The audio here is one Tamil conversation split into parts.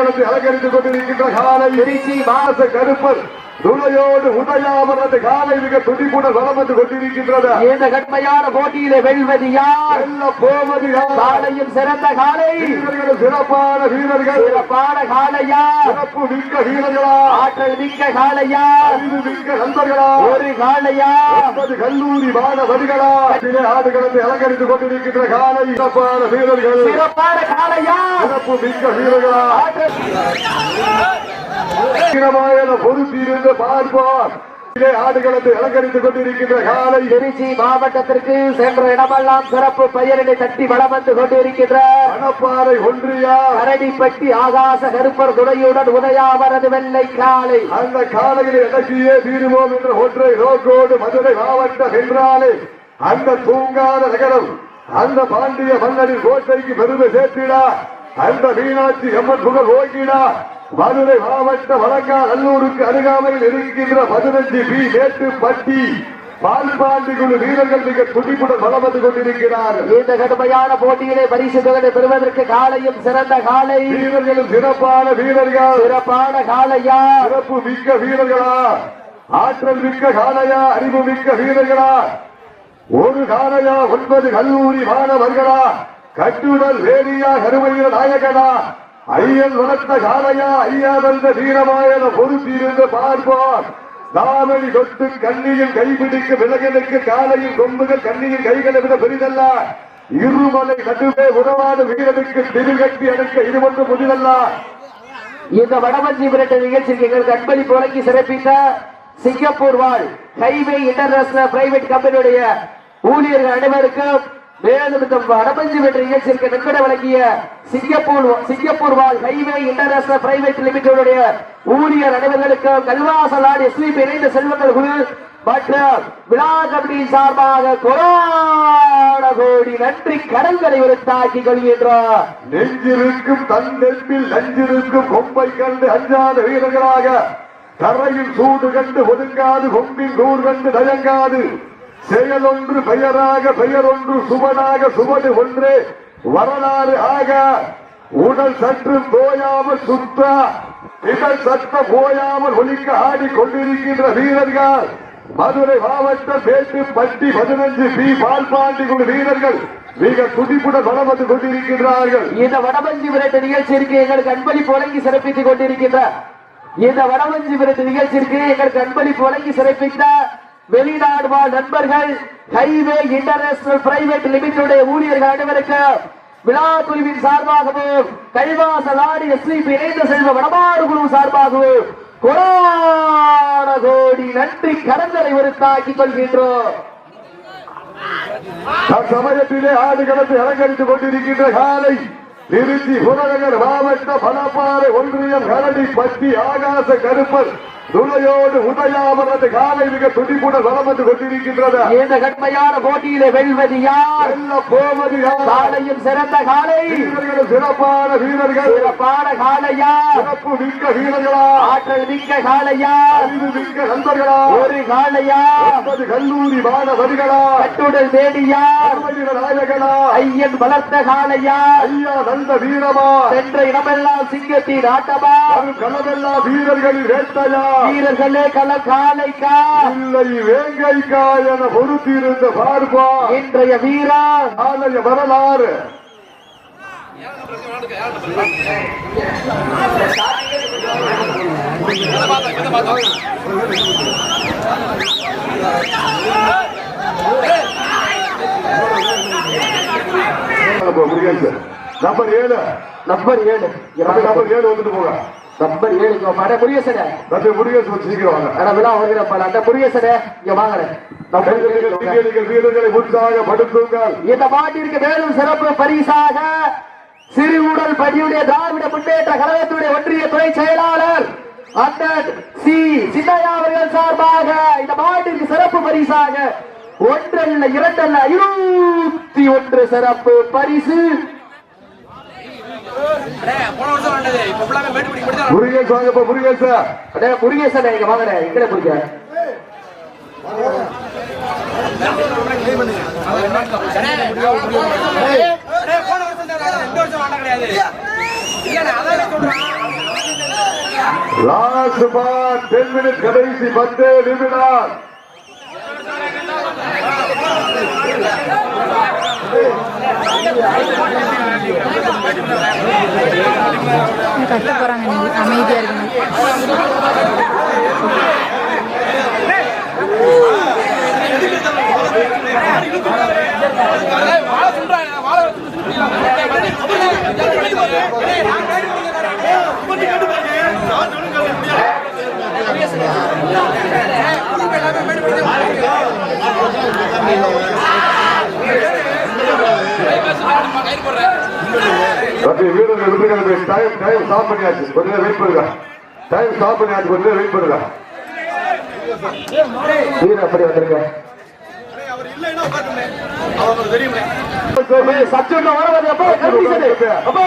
ஆடுகளத்தை அலங்கரித்துக் கொண்டிருக்கின்ற காலை எரிச்சி மாச கருப்பர் துணையோடு உதயாமரது காலை மிக துடிப்புடன் வளம் வந்து கொண்டிருக்கின்றது இந்த கடுமையான போட்டியிலே வெல்வது யார்? போவது? காலையும் சிறந்த காலை. சிறப்பான வீரர்கள். சிறப்பான காலையா சிறப்பு மிக்க வீரர்களா? ஆற்றல் மிக்க காலையா அறிவு மிக்க நண்பர்களா? ஒரு காலையா ஒன்பது கல்லூரி மாணவர்களா? ஆடுகளத்தை அலங்கரித்துக் கொண்டிருக்கின்ற காலை சிறப்பான வீரர்கள். சிறப்பான காலையா சிறப்பு மிக்க வீரர்களா? பொறுத்திருந்து பார்ப்பார். இதிலே ஆடுகளத்தை அலங்கரித்துக் கொண்டிருக்கின்ற காலை திருச்சி மாவட்டத்திற்கு சென்ற இடமெல்லாம் சிறப்பு பெயரினை தட்டி வளம் வந்து கொண்டிருக்கின்ற மணப்பாறை ஒன்றியா. கரடிப்பட்டி ஆகாச கருப்பர் துணையுடன் உதயாவரது வெள்ளை காலை. அந்த காலையில் எனக்கியே தீருவோம் என்ற ஒன்றை நோக்கோடு மதுரை மாவட்டம் என்றாலே அந்த தூங்காத நகரம் அந்த பாண்டிய மன்னரின் கோட்டைக்கு பெருமை சேர்த்திடா. அந்த மீனாட்சி அம்மன் புகழ் ஓங்கிடா. மதுரை மாவட்ட வழங்கா நல்லூருக்கு அருகாமையில் இருக்கின்ற பதினஞ்சு பி மேட்டுப்பட்டி பால்பாண்டி குழு வீரர்கள் மிக துடிப்புடன் வளம் வந்து கொண்டிருக்கிறார்கள் இந்த கடுமையான போட்டியிலே பரிசு தொகை பெறுவதற்கு காலையும் சிறந்த காலை. வீரர்களும் சிறப்பான வீரர்கள்? சிறப்பான காலையா? சிறப்பு மிக்க வீரர்களா? ஆற்றல் மிக்க காளையா அறிவு மிக்க வீரர்களா? ஒரு காளையா ஒன்பது கல்லூரி மாணவர்களா? கட்டுடல் வேலியா? கருமையில நாயகனா? ஐயன் வளர்த்த காலையா ஐயா வந்த வீரமாயன பொறுத்திருந்து பார்ப்போம் தாமணி தொட்டு கண்ணியின் கைபிடிக்கு விலகனுக்கு காலையில் கொம்புகள் கண்ணியின் கைகளை விட பெரிதல்ல. இருமலை நடுவே உறவாத வீரனுக்கு திருகட்டி அடக்க இது ஒன்று புதிதல்ல இந்த வடமஞ்சி விரட்ட நிகழ்ச்சிக்கு எங்களுக்கு அன்பளிப்பு வழங்கி சிறப்பித்த சிங்கப்பூர் வாழ் ஹைவே இன்டர்நேஷனல் பிரைவேட் கம்பெனியுடைய ஊழியர்கள் அனைவருக்கும் மேலும் இந்த வடமஞ்சி வென்ற நிகழ்ச்சிக்கு நன்கொடை வழங்கிய சிங்கப்பூர் சிங்கப்பூர் வாழ் ஹைவே இன்டர்நேஷனல் பிரைவேட் லிமிடெடுடைய ஊழியர் அனைவர்களுக்கு கல்வாசலாடு எஸ்பிபி இணைந்த செல்வங்கள் குழு மற்றும் விழா கமிட்டியின் சார்பாக கொரோட கோடி நன்றி கடன்களை உறுத்தாக்கிக் கொள்கின்றோம் நெஞ்சிருக்கும் தந்தெம்பில் நஞ்சிருக்கும் கொம்பை கண்டு அஞ்சாத வீரர்களாக தரையில் சூடு கண்டு ஒதுங்காது கொம்பின் கூர் கண்டு தயங்காது. செயலொன்று பெயராக பெயரொன்று சுவனாக சுவடு ஒன்று. வரலாறு ஆக உடல் சற்று போயாமல் சுத்த இதழ் சத்தம் போயாமல் ஒலிக்க ஆடிக்கொண்டிருக்கின்ற வீரர்கள். மதுரை பேச்சு பட்டி பதினஞ்சு பி பால்பாண்டி குழு வீரர்கள் மிக துடிப்புடன் வளம் வந்து கொண்டிருக்கின்றார்கள். இந்த வடமஞ்சி விரட்டு நிகழ்ச்சிக்கு எங்களுக்கு அன்பளிப்பு வழங்கி சிறப்பித்துக் கொண்டிருக்கின்ற இந்த வடமஞ்சி விரட்டு நிகழ்ச்சிக்கு எங்களுக்கு அன்பளிப்பு வழங்கி சிறப்பித்த வெளிநாடு வாழ் நண்பர்கள் ஹைவே இன்டர்நேஷனல் பிரைவேட் லிமிடெட் ஊழியர்கள் அனைவருக்கு விழா குழுவின் சார்பாகவும் கைவாச நாடு எஸ்லிபி இணைந்த செல்வ வடமாறு குழு சார்பாகவும் கோடான கோடி நன்றி ஒரு காய்க்கி கொள்கின்றோம். தற்சமயத்திலே ஆடுகளத்தை அலங்கரித்துக் கொண்டிருக்கின்ற காலை திருச்சி புறநகர் மாவட்ட பணப்பாறை ஒன்றியம் கரடி பட்டி ஆகாச கருப்பன் துணையோடு உதயாமரது காலை மிக துடிப்புடன் வளம் வந்து கொண்டிருக்கின்றது. இந்த கடுமையான போட்டியிலே வெல்வது யார்? போவது? காலையும் சிறந்த காலை. வீரர்கள் சிறப்பான வீரர்கள். சிறப்பான காலையா சிறப்பு மிக்க வீரர்களா? ஆற்றல் மிக்க காலையா அறிவு மிக்க நண்பர்களா? ஒரு காலையா ஒன்பது கல்லூரி மாணவர்களா? கட்டுடல் வேடியா நாயகனா? ஐயன் வளர்த்த காலையா ஐயா நல்ல வீரமா? சென்ற இடமெல்லாம் சிங்கத்தின் ஆட்டமா? வரும் களமெல்லாம் வீரர்களின் வேட்டையா? வீரர்களே கள காலைக்கா இல்லை வேங்கைக்கா என பொறுத்திருந்த பார்ப்பா. இன்றைய வீரா. ஆலய வரலாறு. நம்பர் ஏழு. நம்பர் ஏழு. நம்பர் ஏழு வந்துட்டு போங்க. நம்பர் ஏழு இங்க வாங்க. அட முருகேசனே நம்பர் முருகேசன் வந்து சீக்கிரம் வாங்க. அட விழா வருகிறப்ப அட முருகேசனே இங்க வாங்கல வீரர்கள் இந்த மாட்டிற்கு மேலும் சிறப்பு பரிசாக சிறுகுடல் படியுடைய திராவிட முன்னேற்ற கழகத்துடைய ஒன்றிய துணை செயலாளர் அண்ணன் சி. சின்னையா அவர்கள் சார்பாக இந்த மாட்டிற்கு சிறப்பு பரிசாக ஒன்றல்ல இரண்டல்ல இருபத்தி ஒன்று சிறப்பு பரிசு. முருகேசன் வாங்கப்பா முருகேசன் அடே இங்க வாங்கடே இங்கே நான் அதான் சொல்றேன். லாஸ்ட் பார் டென் மினிட் கடைசி பத்து நிமிடம். கட்ட போறாங்க நீங்க. அமைதியா இருக்கணும் வாழை சொல்றாங்க வாழை கயிறு போடுறேன் தம்பி வீரர்கள் விட்டுக்கிறது டைம் டைம் ஸ்டாப் பண்ணியாச்சு கொஞ்ச நேரம் வெயிட் பண்ணுங்க. டைம் ஸ்டாப் பண்ணியாச்சு கொஞ்ச நேரம் வெயிட் பண்ணுங்க. வீரர் அப்படி வந்திருக்க சச்சுன்னு வரவது அப்போ அப்போ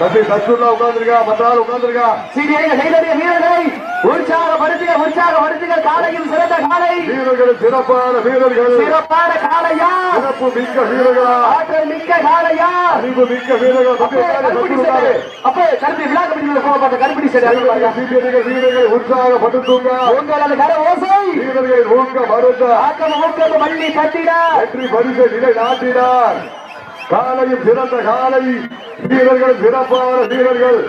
தம்பி சச்சுல்லா உட்கார்ந்துருக்கா மற்ற ஆள் உட்கார்ந்துருக்கா கைதடிய வீரர்களை உற்சாகப்படுத்துக உற்சாகப்படுத்துக காலையும் சிறந்த காலை வீரர்கள் சிறப்பான வீரர்கள். சிறப்பான காலையா சிறப்பு மிக்க வீரர்களா? ஆற்றல் மிக்க காலையா அறிவு மிக்க வீரர்கள். அப்பே கருப்பி விழா கமிட்டியில் போக மாட்டேன் கருப்பிடி பாருங்க வீரர்கள் உற்சாகப்படுத்துங்க உங்களது கர ஓசை. வீரர்கள் ஊக்க மறுத்த ஆக்கம் ஊக்கம் வள்ளி கட்டிட வெற்றி பரிசை நிலை நாட்டினார். காலையும் சிறந்த காலை வீரர்கள் சிறப்பான வீரர்கள்.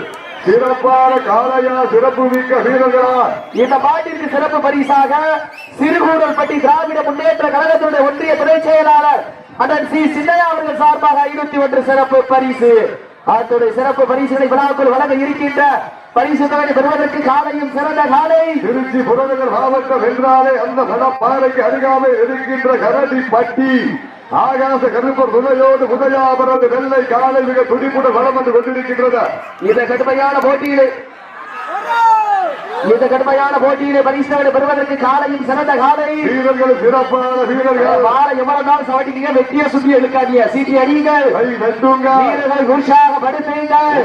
சிறப்பான காலையா சிறப்பு மிக்க வீரர்களா? இந்த பாட்டிற்கு சிறப்பு பரிசாக சிறுகூடல்பட்டி திராவிட முன்னேற்ற கழகத்தினுடைய ஒன்றிய துணை செயலாளர் அண்ணன் சி. சின்னையா அவர்கள் சார்பாக ஐநூத்தி ஒன்று சிறப்பு பரிசு. அத்துடைய சிறப்பு பரிசுகளை விழாக்குள் வழங்க இருக்கின்ற பரிசு தொகை பெறுவதற்கு காலையும் சிறந்த காலை. திருச்சி புறநகர் மாவட்டம் வென்றாலே அந்த மணப்பாறைக்கு அருகாமை இருக்கின்ற கரடி பட்டி ஆகாச கருப்பர் துணையோடு உதயாபரது வெள்ளை காலை மிக துடிப்புடன் வளம் வந்து கொண்டிருக்கின்றது. இந்த கடுமையான போட்டியிலே இந்த கடுமையான போட்டியிலே பரிசு தொகை பெறுவதற்கு காலையும் சிறந்த காலை. வீரர்கள் சிறப்பான வீரர்கள். வாழை எவ்வளவு சவட்டிங்க வெட்டிய சுத்தி எடுக்காதீங்க. சீட்டி அடியுங்கள். வீரர்கள் உற்சாகப்படுத்துங்கள்.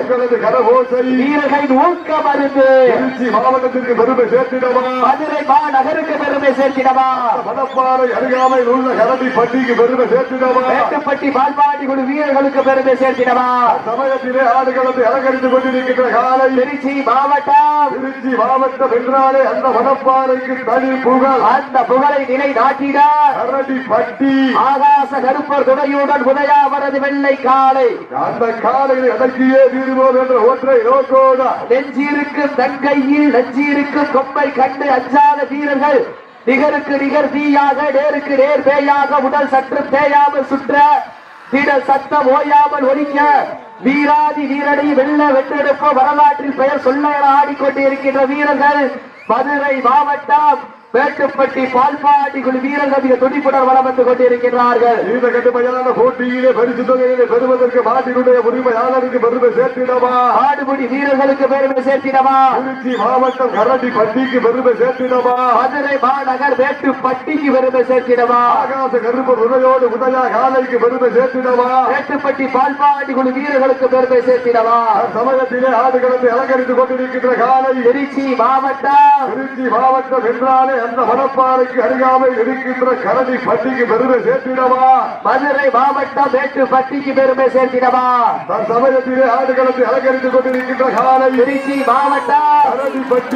கரகோசை. வீரர்களின் ஊக்க மருந்து திருச்சி மாவட்டத்திற்கு பெருமை சேர்த்திடவா? மதுரை மாநகருக்கு பெருமை சேர்த்திடவா? மணப்பாறை அருகாமையில் உள்ள கரடி பட்டிக்கு பெருமை சேர்த்திடவா? மேட்டுப்பட்டி பால்பாடி குழு வீரர்களுக்கு பெருமை சேர்த்திடவா? சமயத்திலே ஆடுகளத்தை அலங்கரித்துக் கொண்டிருக்கின்ற காலை. திருச்சி மாவட்டம். திருச்சி மாவட்டம். என்றாலே அந்த மணப்பாறைக்கு தனி புகழ். அந்த புகழை நிலை நாட்டிட. கரடி பட்டி. ஆகாச கருப்பர் துணையுடன் உதயாவரது வெள்ளை காலை. அந்த காலையை அடக்கியே தீருவோம் என்ற ஒற்றை நோக்கோட நெஞ்சிருக்கும் தங்கையில் நெஞ்சிருக்கும் கொம்பை கண்டு அஞ்சாத வீரர்கள். நிகருக்கு நிகர் தீயாக நேருக்கு நேர் பேயாக உடல் சற்று தேயாமல் சுற்ற திடல் சத்தம் ஓயாமல் ஒலிக்க வீராதி வீரனை வெள்ள வென்றெடுப்ப வரலாற்றில் பெயர் சொல்ல ஆடிக்கொண்டிருக்கின்ற வீரர்கள் மதுரை மாவட்டம் மேட்டுப்பட்டி பால்பாடி குழு வீரர்கள் துடிப்புடன் வளம் வந்து கொண்டிருக்கிறார்கள் இந்த கடுமையான போட்டியிலே பரிசு தொகையிலே பெறுவதற்கு நாட்டினுடைய உரிமையாளருக்கு பெருமை சேர்த்திடவா? ஆடுபுடி வீரர்களுக்கு பெருமை சேர்த்திடவா? திருச்சி மாவட்டம் கரடி பட்டிக்கு பெருமை சேர்த்திடவா? மதுரை மாநகர் மேட்டுப்பட்டிக்கு பெருமை சேர்த்திடவா? ஆகாச கருப்பர் உதயோடு உதயா காலைக்கு பெருமை சேர்த்திடவா? மேட்டுப்பட்டி பால்பாடி குழு வீரர்களுக்கு பெருமை சேர்த்திடவா? சமயத்திலே ஆடுகளத்தை அலங்கரித்துக் கொண்டிருக்கின்ற காலை திருச்சி மாவட்டம். திருச்சி மாவட்டம் என்றாலே அந்த மணப்பாறைக்கு அருகாமையில் இருக்கின்ற கரடி பட்டிக்கு பெருமை சேர்த்திடவா? மதுரை மாவட்டம் மேட்டுப்பட்டிக்கு பெருமை சேர்த்திடவா? சமயத்திலே ஆடுகளத்தை அலங்கரித்துக் கொண்டிருக்கின்ற காலை திருச்சி மாவட்டம். கரடி பட்டி